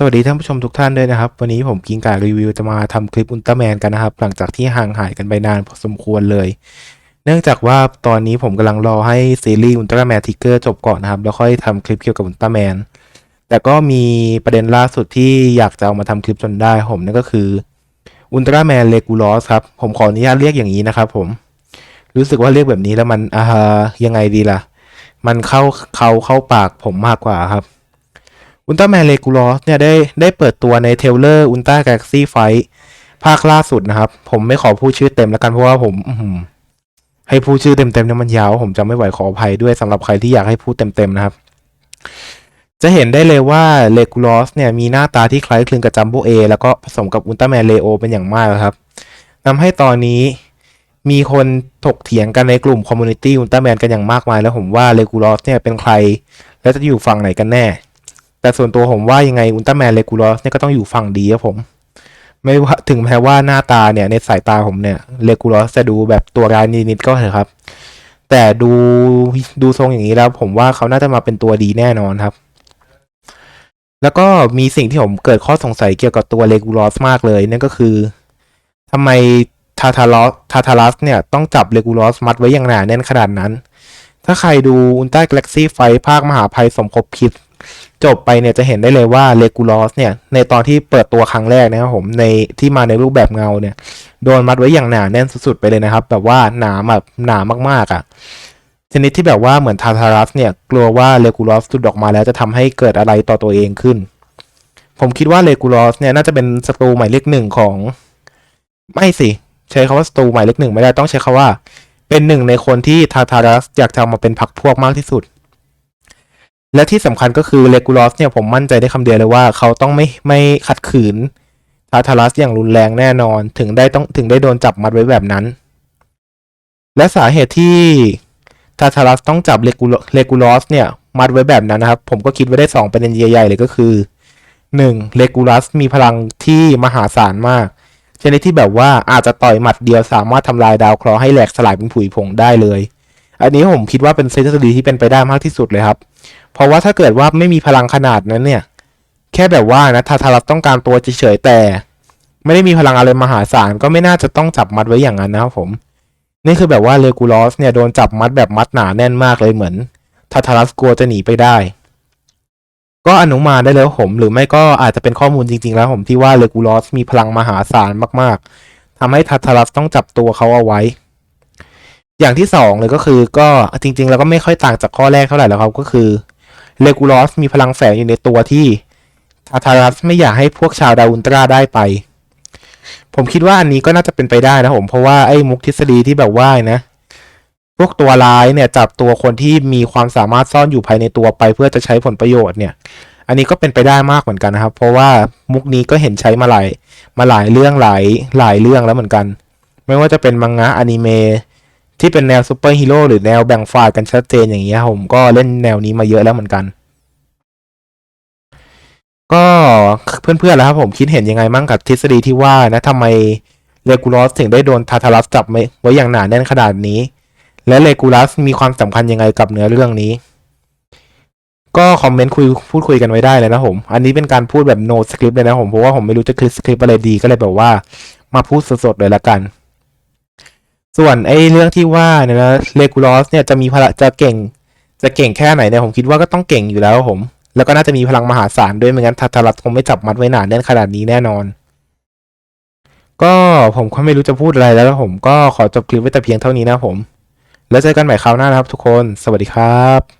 สวัสดีท่านผู้ชมทุกท่านด้วยนะครับ วันนี้ผมกิงการรีวิวจะมาทำคลิปอุลตร้าแมนกันนะครับ หลังจากที่ห่างหายกันไปนานพอสมควรเลย เนื่องจากว่าตอนนี้ผมกำลังรอให้ซีรีส์อุลตร้าแมนทิกเกอร์จบก่อนนะครับ แล้วค่อยทำคลิปเกี่ยวกับอุลตร้าแมนแต่ก็มีประเด็นล่าสุดที่อยากจะเอามาทำคลิปจนได้ผมนั่นก็คืออุลตร้าแมนเลกูลอสครับ ผมขออนุญาตเรียกอย่างนี้นะครับผมรู้สึกว่าเรียกแบบนี้แล้วมันอ่ายังไงดีล่ะ มันเข้าเขาเข้าปากผมมากกว่าครับ อุลตร้าแมนเลกูลอสเนี่ยได้ได้เปิดตัวในเทเลอร์อุลตร้าแก a ล็กซี่ไฟภาคล่าสุดนะครับ ผมไม่ขอพูดชื่อเต็มแล้วกันเพราะว่าผมให้พูดชื่อเต็มๆเนี่ยมันยาว ผมจะไม่ไหวขออภัยด้วยสำหรับใครที่อยากให้พูดเต็มๆนะครับ จะเห็นได้เลยว่าเลกูลอสเนี่ยมีหน้าตาที่คล้ายคลึงกับจัมโบเอแล้วก็ผสมกับอุลตร้าแมนเลโอเป็นอย่างมากครับทำให้ตอนนี้มีคนถกเถียงกันในกลุ่มคอมมูนิตี้อุลตร้าแมนกันอย่างมากมาย แล้วผมว่าเลกูลอสเนี่ยเป็นใคร และจะอยู่ฝั่งไหนกันแน่ แต่ส่วนตัวผมว่ายังไงอุลตร้าแมนเลกูลอสเนี่ยก็ต้องอยู่ฝั่งดีครับผม ไม่ว่าถึงแม้ว่าหน้าตาเนี่ยในสายตาผมเนี่ยเลกูลอสจะดูแบบตัวร้ายนิดๆก็เถอะครับ แต่ดูดูทรงอย่างนี้แล้ว ผมว่าเขาน่าจะมาเป็นตัวดีแน่นอนครับ แล้วก็มีสิ่งที่ผมเกิดข้อสงสัยเกี่ยวกับตัวเลกูลอสมากเลยนั่นก็คือทำไมทาทาลอสทาทารัสเนี่ยต้องจับเลกูลอสมัดไว้อย่างหนาแน่นขนาดนั้น ถ้าใครดูอุลตร้าแกล็กซี่ไฟภาคมหาภัยสมภพคิด จบไปเนี่ยจะเห็นได้เลยว่าเลกูลอสเนี่ยในตอนที่เปิดตัวครั้งแรกนะครับผมในที่มาในรูปแบบเงาเนี่ยโดนมัดไว้อย่างหนาแน่นสุดๆไปเลยนะครับ แบบว่าหนาแบบหนามากๆอะ่ะชนิดที่แบบว่าเหมือนทาทารัสเนี่ยกลัวว่าเลกูลอสจุดออกมาแล้วจะทำให้เกิดอะไรต่อตัวเองขึ้น ผมคิดว่าเลกูลอสเนี่ยน่าจะเป็นศัตรูหมายเลขหนึ่งของ ไม่สิใช้คาว่าศัตรูหมายเลขหนึ่งไม่ได้ต้องใช้คาว่า เป็นหนึ่งในคนที่ทาทารัสอยากจะเอามาเป็นพรรคพวกมากที่สุด และที่สำคัญก็คือเลกูลอสเนี่ยผมมั่นใจได้คำเดียวเลยว่า เขาต้องไม่ไม่ขัดขืนทาทารัสอย่างรุนแรงแน่นอนถึงได้ต้องถึงได้โดนจับมัดไว้แบบนั้น และสาเหตุที่ทาทารัสต้องจับเลกูเลกูลอสเนี่ยมัดไว้แบบนั้นนะครับ ผมก็คิดไว้ได้สองประเด็นใหญ่ๆเลยก็คือหนึ่งเลกูลัสมีพลังที่มหาศาลมากชนิดที่แบบว่าอาจจะต่อยหมัดเดียวสามารถทำลายดาวเคราะห์ให้แหลกสลายเป็นผุยผงได้เลย อันนี้ผมคิดว่าเป็นเซนส์ดีที่เป็นไปได้มากที่สุดเลยครับ เพราะว่าถ้าเกิดว่าไม่มีพลังขนาดนั้นเนี่ย แค่แบบว่านะทาทารัสต้องการตัวเฉยๆแต่ ไม่ได้มีพลังอะไรมหาศาลก็ไม่น่าจะต้องจับมัดไว้อย่างนั้นนะครับผม นี่คือแบบว่าเลกูลอสเนี่ยโดนจับมัดแบบมัดหนาแน่นมากเลยเหมือนทาทารัสกลัวจะหนีไปได้ ก็อนุมานได้เลยว่าผม หรือไม่ก็อาจจะเป็นข้อมูลจริง ๆ แล้วผมที่ว่าเลกูลอสมีพลังมหาศาลมากๆทำให้ทาทารัสต้องจับตัวเขาเอาไว้ อย่างที่สองเลยก็คือก็จริง ๆ แล้วก็ไม่ค่อยต่างจากข้อแรกเท่าไหร่แล้วครับก็คือเลกูลอสมีพลังแฝงอยู่ในตัวที่ทาทารัสไม่อยากให้พวกชาวดาวอุลตราได้ไป ผมคิดว่าอันนี้ก็น่าจะเป็นไปได้นะผมเพราะว่าไอ้มุกทฤษฎีที่แบบว่านะ พวกตัวร้ายเนี่ยจับตัวคนที่มีความสามารถซ่อนอยู่ภายในตัวไป เพื่อจะใช้ผลประโยชน์เนี่ย อันนี้ก็เป็นไปได้มากเหมือนกันนะครับ เพราะว่ามุกนี้ก็เห็นใช้มาหลายมาหลายเรื่องหลายหลายเรื่องแล้วเหมือนกัน ไม่ว่าจะเป็นมังงะอนิเมะ ที่เป็นแนวซูเปอร์ฮีโร่หรือแนวแบ่งฝ่ายกันชัดเจนอย่างเงี้ยผมก็เล่นแนวนี้มาเยอะแล้วเหมือนกัน ก็เพื่อนๆแล้วครับผมคิดเห็นยังไงมั่งกับทฤษฎีที่ว่านะทำไมเลกูลอสถึงได้โดนทาทารัสจับไว้อย่างหนาแน่นขนาดนี้ และเลกูลัสมีความสำคัญยังไงกับเนื้อเรื่องนี้ ก็คอมเมนต์คุยพูดคุยกันไว้ได้เลยนะผม อันนี้เป็นการพูดแบบ no script เลยนะผมเพราะว่าผมไม่รู้จะคลิปสคริปต์อะไรดีก็เลยแบบว่า มาพูดสดๆเลยละกัน ส่วนไอ้เรื่องที่ว่าเนี่ยนะเลกูลอสเนี่ยจะมีพลังจะเก่ง จะเก่งแค่ไหนเนี่ยผมคิดว่าก็ต้องเก่งอยู่แล้วผม แล้วก็น่าจะมีพลังมหาศาลด้วยไม่งั้นทัทารัตคงไม่จับมัดไว้หนาแน่นขนาดนี้แน่นอน ก็ผมก็ไม่รู้จะพูดอะไรแล้วผมก็ขอจบคลิปไว้แต่เพียงเท่านี้นะผม แล้วเจอกันใหม่คราวหน้านะครับทุกคน สวัสดีครับ